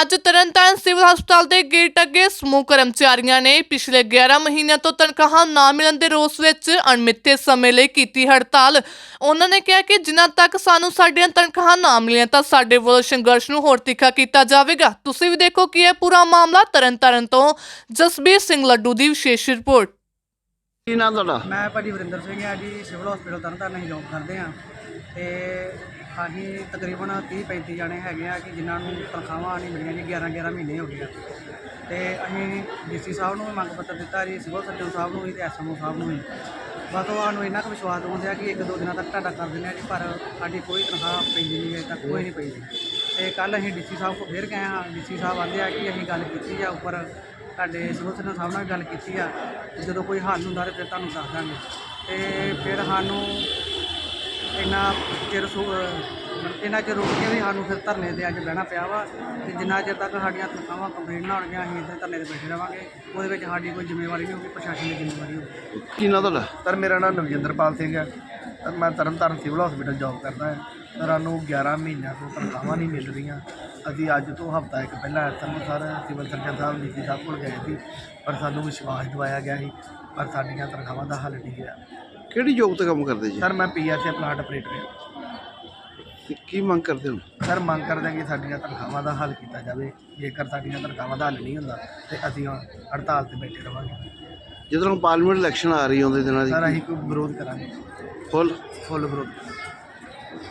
ਅੱਜ ਤਰਨਤਾਰਨ ਸਿਵਲ ਹਸਪਤਾਲ ਦੇ ਗੇਟ ਅੱਗੇ ਸਮੂਹ ਕਰਮਚਾਰੀਆਂ ਨੇ ਪਿਛਲੇ 11 ਮਹੀਨਿਆਂ ਤੋਂ ਤਨਖਾਹਾਂ ਨਾ ਮਿਲਣ ਦੇ ਰੋਸ ਵਿੱਚ ਅਣਮਿੱਥੇ ਸਮੇਂ ਲਈ ਕੀਤੀ ਹੜਤਾਲ। ਉਹਨਾਂ ਨੇ ਕਿਹਾ ਕਿ ਜਿਨ੍ਹਾਂ ਤੱਕ ਸਾਨੂੰ ਸਾਡੀਆਂ ਤਨਖਾਹਾਂ ਨਾ ਮਿਲੀਆਂ ਤਾਂ ਸਾਡੇ ਵੱਲੋਂ ਸੰਘਰਸ਼ ਨੂੰ ਹੋਰ ਤਿੱਖਾ ਕੀਤਾ ਜਾਵੇਗਾ। ਤੁਸੀਂ ਵੀ ਦੇਖੋ ਕੀ ਹੈ ਪੂਰਾ ਮਾਮਲਾ ਤਰਨਤਾਰਨ ਤੋਂ ਜਸਬੀਰ ਸਿੰਘ ਲੱਡੂ ਦੀ ਵਿਸ਼ੇਸ਼ ਰਿਪੋਰਟ। ਕੀ ਨਾਮ ਤੁਹਾਡਾ? ਮੈਂ ਭਾਜੀ ਵਰਿੰਦਰ ਸਿੰਘ ਆ ਜੀ, ਸਿਵਲ ਹਸਪੀਟਲ ਤਰਨਤਾਰਨ ਅਸੀਂ ਜੋਬ ਕਰਦੇ ਆ ਤੇ ਅਸੀਂ ਤਕਰੀਬਨ 30 35 ਜਣੇ ਹੈਗੇ ਆ ਕਿ ਜਿਨ੍ਹਾਂ ਨੂੰ ਤਨਖਾਹਾਂ ਨਹੀਂ ਮਿਲੀਆਂ ਜੀ 11 11 ਮਹੀਨੇ ਹੋ ਗਏ ਆ। ਤੇ ਅਸੀਂ ਡੀਸੀ ਸਾਹਿਬ ਨੂੰ ਵੀ ਮੰਗ ਪੱਤਰ ਦਿੱਤਾ ਜੀ, ਸਿਵਲ ਸਰਜਨ ਸਾਹਿਬ ਨੂੰ ਵੀ ਤੇ ਐਸਐਮਓ ਸਾਹਿਬ ਨੂੰ ਵੀ। ਬਸ ਉਹ ਸਾਨੂੰ ਇੰਨਾ ਕੁ ਵਿਸ਼ਵਾਸ ਦਿਵਾਉਂਦੇ ਕਿ ਇੱਕ ਦੋ ਦਿਨਾਂ ਤੱਕ ਤੁਹਾਡਾ ਕਰ ਦਿੰਦੇ ਆ ਜੀ, ਪਰ ਸਾਡੀ ਕੋਈ ਤਨਖਾਹ ਪੈਂਦੀ ਨਹੀਂ, ਅਜੇ ਤੱਕ ਕੋਈ ਨਹੀਂ ਪੈਂਦੀ। ਜੀ ਤੇ ਕੱਲ ਅਸੀਂ ਡੀਸੀ ਸਾਹਿਬ ਕੋ ਫੇਰ ਗਏ ਆ ਡੀਸੀ ਸਾਹਿਬ ਆਂਦੇ ਆ ਕਿ ਅਸੀਂ ਗੱਲ ਕੀਤੀ ਆ ਉੱਪਰ ਤੁਹਾਡੇ ਸਿਵਲ ਸਰਜਨ ਸਾਹਿਬ ਨਾਲ ਗੱਲ ਕੀਤੀ ਆ ਜਦੋਂ ਕੋਈ ਹੱਲ ਹੁੰਦਾ ਤੇ ਫਿਰ ਤੁਹਾਨੂੰ ਦੱਸ ਦਾਂਗੇ। ਤੇ ਫਿਰ ਸਾਨੂੰ ਇੰਨਾ ਚਿਰ ਇੰਨਾ ਚਿਰ ਰੁਕ ਕੇ ਵੀ ਸਾਨੂੰ ਫਿਰ ਧਰਨੇ ਤੇ ਅੱਜ ਬਹਿਣਾ ਪਿਆ ਵਾ ਤੇ ਜਿੰਨਾ ਚਿਰ ਤੱਕ ਸਾਡੀਆਂ ਤਨਖਾਹਾਂ ਕੰਪਲੀਟ ਨਾ ਹੋਣਗੀਆਂ ਅਸੀਂ ਇੱਥੇ ਧਰਨੇ ਤੇ ਬੈਠੇ ਰਵਾਂਗੇ। ਉਹਦੇ ਵਿੱਚ ਸਾਡੀ ਕੋਈ ਜ਼ਿੰਮੇਵਾਰੀ ਨਹੀਂ ਹੋਊਗੀ ਪ੍ਰਸ਼ਾਸਨ ਦੀ ਜ਼ਿੰਮੇਵਾਰੀ ਹੋਊਗੀ। ਕੀ ਨਾਮ ਤੁਹਾਡਾ? ਸਰ ਮੇਰਾ ਨਾਮ ਨਵਜਿੰਦਰਪਾਲ ਸਿੰਘ ਹੈ। ਮੈਂ ਤਰਨਤਾਰਨ ਸਿਵਲ ਹਸਪੀਟਲ ਜੌਬ ਕਰਦਾ ਹਾਂ। ਸਰ ਸਾਨੂੰ 11 ਮਹੀਨਿਆਂ ਤੋਂ ਤਨਖਾਹਾਂ ਨਹੀਂ ਮਿਲ ਰਹੀਆਂ। ਅਸੀਂ ਅੱਜ ਤੋਂ ਹਫਤਾ ਇੱਕ ਪਹਿਲਾਂ ਐਸਐਮਓ ਸਰ ਸਿਵਲ ਸਰਜਨ ਸਾਹਿਬ ਡੀਸੀ ਸਾਹਿਬ ਕੋਲ ਗਏ ਸੀ ਪਰ ਸਾਨੂੰ ਵਿਸ਼ਵਾਸ ਦਿਵਾਇਆ ਗਿਆ ਸੀ ਪਰ ਸਾਡੀਆਂ ਤਨਖਾਹਾਂ ਦਾ ਹੱਲ ਨਹੀਂ ਗਿਆ ਕਿਹੜੀ ਜੋਬ ਤੇ ਕੰਮ ਕਰਦੇ ਜੀ? ਸਰ ਮੈਂ ਪੀਐਸਏ ਪਲਾਂਟ ਆਪਰੇਟਰ ਹਾਂ। ਤੇ ਕੀ ਮੰਗ ਕਰਦੇ ਹੋ? ਸਰ ਮੰਗ ਕਰਦੇ ਹਾਂ ਕਿ ਸਾਡੀਆਂ ਤਨਖਾਹਾਂ ਦਾ ਹੱਲ ਕੀਤਾ ਜਾਵੇ। ਜੇਕਰ ਸਾਡੀਆਂ ਤਨਖਾਹਾਂ ਦਾ ਹੱਲ ਨਹੀਂ ਹੁੰਦਾ ਤੇ ਅਸੀਂ ਹੜਤਾਲ ਤੇ ਬੈਠੇ ਰਵਾਂਗੇ। ਜਦੋਂ ਪਾਰਲੀਮੈਂਟ ਇਲੈਕਸ਼ਨ ਆ ਰਹੀ ਹੁੰਦੇ ਦਿਨਾਂ ਸਰ ਦੀ ਅਸੀਂ ਕੋਈ ਵਿਰੋਧ ਕਰਾਂਗੇ। ਫੁੱਲ? ਫੁੱਲ ਵਿਰੋਧ।